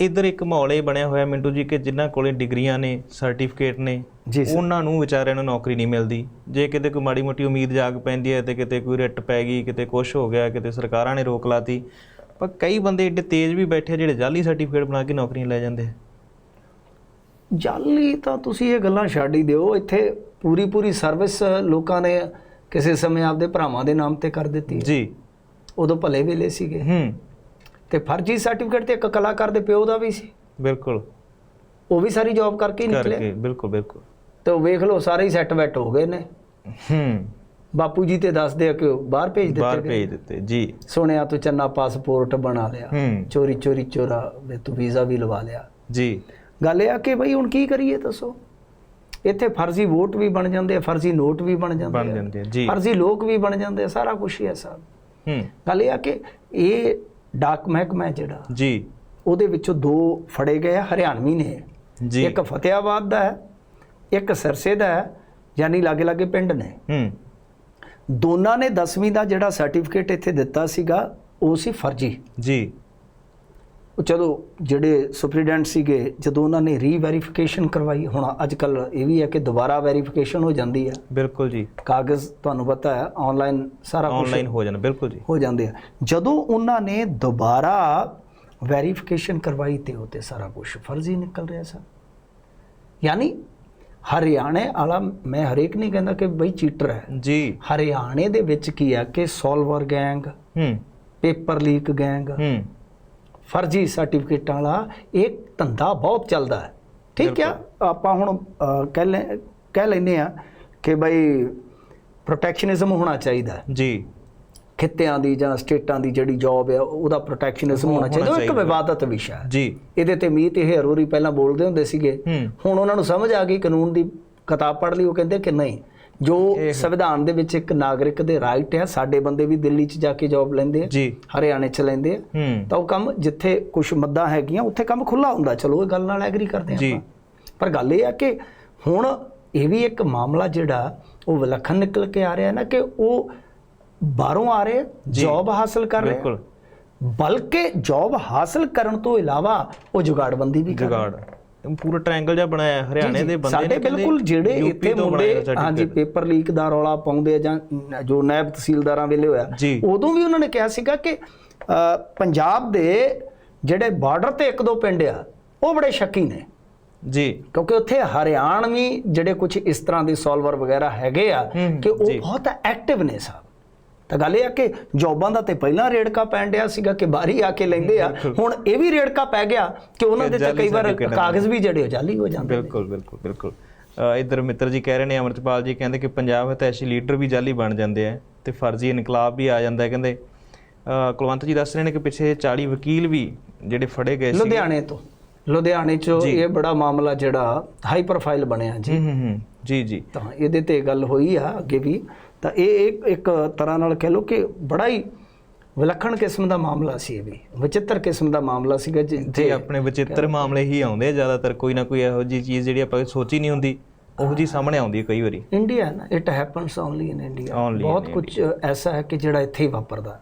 ਇਧਰ ਇੱਕ ਮਾਹੌਲ ਇਹ ਬਣਿਆ ਹੋਇਆ ਮਿੰਟੂ ਜੀ ਕਿ ਜਿਨ੍ਹਾਂ ਕੋਲੇ ਡਿਗਰੀਆਂ ਨੇ ਸਰਟੀਫਿਕੇਟ ਨੇ ਉਹਨਾਂ ਨੂੰ ਵਿਚਾਰਿਆਂ ਨੂੰ ਨੌਕਰੀ ਨਹੀਂ ਮਿਲਦੀ। ਜੇ ਕਿਤੇ ਕੋਈ ਮਾੜੀ ਮੋਟੀ ਉਮੀਦ ਜਾਗ ਪੈਂਦੀ ਹੈ ਤੇ ਕਿਤੇ ਕੋਈ ਰਿੱਟ ਪੈ ਗਈ ਕਿਤੇ ਕੁਝ ਹੋ ਗਿਆ ਕਿਤੇ ਸਰਕਾਰਾਂ ਨੇ ਰੋਕ ਲਾਤੀ ਪਰ ਕਈ ਬੰਦੇ ਏਡੇ ਤੇਜ਼ ਵੀ ਬੈਠੇ ਜਿਹੜੇ ਜਾਲੀ ਸਰਟੀਫਿਕੇਟ ਬਣਾ ਕੇ ਨੌਕਰੀਆਂ ਲੈ ਜਾਂਦੇ ਜਾਲੀ ਤਾਂ ਤੁਸੀਂ ਇਹ ਗੱਲਾਂ ਛੱਡ ਹੀ ਦਿਓ। ਇੱਥੇ ਪੂਰੀ ਪੂਰੀ ਸਰਵਿਸ ਲੋਕਾਂ ਨੇ ਕਿਸੇ ਸਮੇਂ ਆਪਦੇ ਭਰਾਵਾਂ ਦੇ ਨਾਮ ਤੇ ਕਰ ਦਿੱਤੀ। ਜੀ। ਉਦੋਂ ਭਲੇ ਵੇਲੇ ਸੀਗੇ। ਹੂੰ। ਤੇ ਫਰਜ਼ੀ ਸਰਟੀਫਿਕੇਟ ਤੇ ਇੱਕ ਕਲਾਕਾਰ ਦੇ ਪਿਓ ਦਾ ਵੀ ਸੀ। ਬਿਲਕੁਲ। ਉਹ ਵੀ ਸਾਰੀ ਜੌਬ ਕਰਕੇ ਹੀ ਨਿਕਲੇ ਕਰਕੇ ਬਿਲਕੁਲ ਬਿਲਕੁਲ। ਤੇ ਉਹ ਵੇਖ ਲਓ ਸਾਰੇ ਹੀ ਸੈੱਟ ਵੈਟ ਹੋ ਗਏ ਨੇ। ਹੂੰ। ਬਾਪੂ ਜੀ ਤੇ ਦੱਸਦੇ ਆ ਕਿ ਉਹ ਬਾਹਰ ਭੇਜ ਬਾਹਰ ਦਿੱਤੇ ਗਏ। ਭੇਜ ਦਿੱਤੇ ਜੀ। ਸੁਣਿਆ ਤੂੰ ਚੰਨਾ ਪਾਸਪੋਰਟ ਬਣਾ ਲਿਆ। ਹੂੰ। ਚੋਰੀ ਚੋਰੀ ਚੋਰਾ ਵੇ ਤੂੰ ਵੀਜ਼ਾ ਵੀ ਲਵਾ ਲਿਆ। ਜੀ। ਗੱਲ ਇਹ ਆ ਕਿ ਬਈ ਹੁਣ ਕੀ ਕਰੀਏ ਦੱਸੋ? ਇੱਥੇ ਫਰਜ਼ੀ ਵੋਟ ਵੀ ਬਣ ਜਾਂਦੇ ਆ ਫਰਜ਼ੀ ਨੋਟ ਵੀ ਬਣ ਜਾਂਦੇ ਬਣ ਆ। ਜਾਂਦੇ ਆ ਜੀ। ਫਰਜ਼ੀ ਲੋਕ ਵੀ ਬਣ ਜਾਂਦੇ ਆ ਸਾਰਾ ਕੁਝ ਹੀ ਹੈ ਸਾਹਿਬ ਹੂੰ। ਗੱਲ ਇਹ ਆ ਕਿ ਇਹ ਡਾਕ ਮਹਿਕਮਾ ਹੈ ਜਿਹੜਾ। ਜੀ। ਉਹਦੇ ਵਿੱਚੋਂ ਦੋ ਫੜੇ ਗਏ ਹਰਿਆਣਵੀ ਨੇ। ਜੀ। ਇੱਕ ਫਤਿਆਬਾਦ ਦਾ ਹੈ ਇੱਕ ਸਰਸੇ ਦਾ ਹੈ ਯਾਨੀ ਲਾਗੇ ਲਾਗੇ ਪਿੰਡ ਨੇ। ਹੂੰ। ਦੋਨਾਂ ਨੇ 10ਵੀਂ ਦਾ ਜਿਹੜਾ ਸਰਟੀਫਿਕੇਟ ਇੱਥੇ ਦਿੱਤਾ ਸੀਗਾ ਉਹ ਸੀ ਫਰਜ਼ੀ। ਜੀ। ਉਹ ਚਲੋ ਜਿਹੜੇ ਸੁਪਰੀਡੈਂਟ ਸੀਗੇ ਜਦੋਂ ਉਹਨਾਂ ਨੇ ਰੀਵੈਰੀਫਿਕੇਸ਼ਨ ਕਰਵਾਈ ਹੁਣ ਅੱਜ ਕੱਲ ਇਹ ਵੀ ਹੈ ਕਿ ਦੁਬਾਰਾ ਵੈਰੀਫਿਕੇਸ਼ਨ ਹੋ ਜਾਂਦੀ ਹੈ। ਬਿਲਕੁਲ ਜੀ। ਕਾਗਜ਼ ਤੁਹਾਨੂੰ ਪਤਾ ਹੈ ਆਨਲਾਈਨ ਸਾਰਾ ਕੁਝ ਆਨਲਾਈਨ ਹੋ ਜਾਣਾ ਬਿਲਕੁਲ ਜੀ। ਹੋ ਜਾਂਦੇ ਆ। ਜਦੋਂ ਉਹਨਾਂ ਨੇ ਦੁਬਾਰਾ ਵੈਰੀਫਿਕੇਸ਼ਨ ਕਰਵਾਈ ਤੇ ਉਹ ਤੇ ਸਾਰਾ ਕੁਝ ਫਰਜ਼ੀ ਨਿਕਲ ਰਿਹਾ ਸੀ ਯਾਨੀ ਹਰਿਆਣੇ ਵਾਲਾ ਮੈਂ ਹਰੇਕ ਨਹੀਂ ਕਹਿੰਦਾ ਕਿ ਬਈ ਚੀਟਰ ਹੈ। ਜੀ। ਹਰਿਆਣੇ ਦੇ ਵਿੱਚ ਕੀ ਹੈ ਕਿ ਸੋਲਵਰ ਗੈਂਗ ਹੂੰ। ਪੇਪਰ ਲੀਕ ਗੈਂਗ ਹੂੰ। ਫਰਜ਼ੀ ਸਰਟੀਫਿਕੇਟਾਂ ਵਾਲਾ ਇਹ ਧੰਦਾ ਬਹੁਤ ਚੱਲਦਾ ਹੈ। ਠੀਕ ਆ? ਆਪਾਂ ਹੁਣ ਕਹਿ ਲੈ ਕਹਿ ਲੈਨੇ ਆ ਕਿ ਬਈ ਪ੍ਰੋਟੈਕਸ਼ਨਿਜ਼ਮ ਹੋਣਾ ਚਾਹੀਦਾ ਹੈ। ਜੀ। ਖਿੱਤਿਆਂ ਦੀ ਜਾਂ ਸਟੇਟਾਂ ਦੀ ਜਿਹੜੀ ਜੌਬ ਹੈ ਉਹਦਾ ਪ੍ਰੋਟੈਕਸ਼ਨਿਜ਼ਮ ਹੋਣਾ ਚਾਹੀਦਾ। ਉਹ ਇੱਕ। ਵਿਵਾਦਤ ਵਿਸ਼ਾ ਹੈ। ਜੀ। ਇਹਦੇ ਤੇ ਮੀਤ ਇਹ ਅਰੋਰੀ ਪਹਿਲਾਂ ਬੋਲਦੇ ਹੁੰਦੇ ਸੀਗੇ। ਹੂੰ। ਹੁਣ ਉਹਨਾਂ ਨੂੰ ਸਮਝ ਆ ਗਈ ਕਾਨੂੰਨ ਦੀ ਕਿਤਾਬ ਪੜ੍ਹ ਲਈ ਉਹ ਕਹਿੰਦੇ ਕਿ ਨਹੀਂ। ਜੋ ਸੰਵਿਧਾਨ ਦੇ ਵਿੱਚ ਇੱਕ ਨਾਗਰਿਕ ਦੇ ਰਾਈਟ ਹੈ ਸਾਡੇ ਬੰਦੇ ਵੀ ਦਿੱਲੀ 'ਚ ਜਾ ਕੇ ਜੌਬ ਲੈਂਦੇ ਆ ਹਰਿਆਣੇ 'ਚ ਲੈਂਦੇ ਆ। ਤਾਂ ਉਹ ਕੰਮ ਜਿੱਥੇ ਕੁਝ ਮੱਦਾਂ ਹੈਗੀਆਂ ਉੱਥੇ ਕੰਮ ਖੁੱਲਾ ਹੁੰਦਾ। ਚਲੋ ਇਹ ਗੱਲ ਨਾਲ ਐਗਰੀ ਕਰਦੇ। ਆਪਾਂ। ਪਰ ਗੱਲ ਇਹ ਆ ਕਿ ਹੁਣ ਇਹ ਵੀ ਇੱਕ ਮਾਮਲਾ ਜਿਹੜਾ ਉਹ ਵਿਲੱਖਣ ਨਿਕਲ ਕੇ ਆ ਰਿਹਾ ਨਾ ਕਿ ਉਹ ਬਾਹਰੋਂ ਆ ਰਹੇ ਜੌਬ ਹਾਸਲ ਕਰ ਰਹੇ। ਬਿਲਕੁਲ। ਬਲਕਿ ਜੌਬ ਹਾਸਲ ਕਰਨ ਤੋਂ ਇਲਾਵਾ ਉਹ ਜੁਗਾੜਬੰਦੀ ਵੀ ਕਰ ਜੁਗਾੜ। ਪੂਰਾ ਟ੍ਰਾਇੰਗਲ ਜਿਹਾ ਬਣਾਇਆ ਹਰਿਆਣੇ ਦੇ ਬੰਦੇ ਨੇ ਬਿਲਕੁਲ ਜਿਹੜੇ ਇੱਥੇ ਮੁੰਡੇ। ਹਾਂਜੀ ਪੇਪਰ ਲੀਕ ਦਾ ਰੌਲਾ ਪਾਉਂਦੇ ਆ ਜਾਂ ਜੋ ਨਾਇਬ ਤਹਿਸੀਲਦਾਰਾਂ ਵੇਲੇ ਹੋਇਆ। ਉਦੋਂ ਵੀ ਉਹਨਾਂ ਨੇ ਕਿਹਾ ਸੀਗਾ ਕਿ ਪੰਜਾਬ ਦੇ ਜਿਹੜੇ ਬਾਰਡਰ ਤੇ ਇੱਕ ਦੋ ਪਿੰਡ ਆ ਉਹ ਬੜੇ ਸ਼ੱਕੀ ਨੇ ਜੀ ਕਿਉਂਕਿ ਉੱਥੇ ਹਰਿਆਣਵੀ ਜਿਹੜੇ ਕੁਝ ਇਸ ਤਰ੍ਹਾਂ ਦੇ ਸੋਲਵਰ ਵਗੈਰਾ ਹੈਗੇ ਆ ਕਿ ਉਹ। ਬਹੁਤ ਐਕਟਿਵ ਨੇ ਸਾਹਿਬ ਤਾਂ ਗੱਲ ਇਹ ਆ ਕਿ ਜੌਬਾਂ ਦਾ ਤੇ ਪਹਿਲਾਂ ਰੇੜਕਾ ਪੈਣ ਡਿਆ ਸੀਗਾ ਕਿ ਬਾਹਰੀ ਆ ਕੇ ਲੈਂਦੇ ਆ। ਹੁਣ ਇਹ ਵੀ ਰੇੜਕਾ ਪੈ ਗਿਆ ਕਿ ਉਹਨਾਂ ਦੇ ਤੇ ਕਈ ਵਾਰ ਕਾਗਜ਼ ਵੀ ਜਿਹੜੇ ਜਾਲੀ ਹੋ ਜਾਂਦੇ ਬਿਲਕੁਲ ਬਿਲਕੁਲ ਬਿਲਕੁਲ। ਇੱਧਰ ਮਿੱਤਰ ਜੀ ਕਹਿ ਰਹੇ ਨੇ ਅਮਰਤਪਾਲ ਜੀ ਕਹਿੰਦੇ ਕਿ ਪੰਜਾਬ ਹਤੈਸ਼ੀ ਲੀਡਰ ਵੀ ਜਾਲੀ ਬਣ ਜਾਂਦੇ ਆ ਤੇ ਫਰਜ਼ੀ ਇਨਕਲਾਬ ਵੀ ਆ ਜਾਂਦਾ ਹੈ ਕਹਿੰਦੇ। ਕੁਲਵੰਤ ਜੀ ਦੱਸ ਰਹੇ ਨੇ ਕਿ ਪਿੱਛੇ 40 ਵਕੀਲ ਵੀ ਜਿਹੜੇ ਫੜੇ ਗਏ ਸੀ। ਲੁਧਿਆਣੇ ਤੋਂ। ਲੁਧਿਆਣੇ ਚ ਇਹ ਬੜਾ ਮਾਮਲਾ ਜਿਹੜਾ ਹਾਈ ਪ੍ਰੋਫਾਈਲ ਬਣਿਆ ਜੀ। ਜੀ ਜੀ। ਤਾਂ ਇਹਦੇ ਤੇ ਗੱਲ ਹੋਈ ਆ ਅੱਗੇ ਵੀ। ਤਾਂ ਇਹ ਇੱਕ ਇੱਕ ਤਰ੍ਹਾਂ ਨਾਲ ਕਹਿ ਲਓ ਕਿ ਬੜਾ ਹੀ ਵਿਲੱਖਣ ਕਿਸਮ ਦਾ ਮਾਮਲਾ ਸੀ ਇਹ ਵੀ। ਵਿਚਿੱਤਰ ਕਿਸਮ ਦਾ ਮਾਮਲਾ ਸੀਗਾ ਜੀ। ਜਿੱਥੇ ਆਪਣੇ ਵਿਚਿੱਤਰ ਮਾਮਲੇ ਹੀ ਆਉਂਦੇ ਆ ਜ਼ਿਆਦਾਤਰ। ਕੋਈ ਨਾ ਕੋਈ ਇਹੋ ਜੀ ਚੀਜ਼ ਜਿਹੜੀ ਆਪਾਂ ਸੋਚੀ ਨਹੀਂ ਹੁੰਦੀ ਉਹੋ ਜੀ ਸਾਹਮਣੇ ਆਉਂਦੀ ਹੈ ਕਈ ਵਾਰੀ। ਇੰਡੀਆ ਨਾ it happens only in India ਬਹੁਤ ਕੁਝ ਐਸਾ ਹੈ ਕਿ ਜਿਹੜਾ ਇੱਥੇ ਹੀ ਵਾਪਰਦਾ।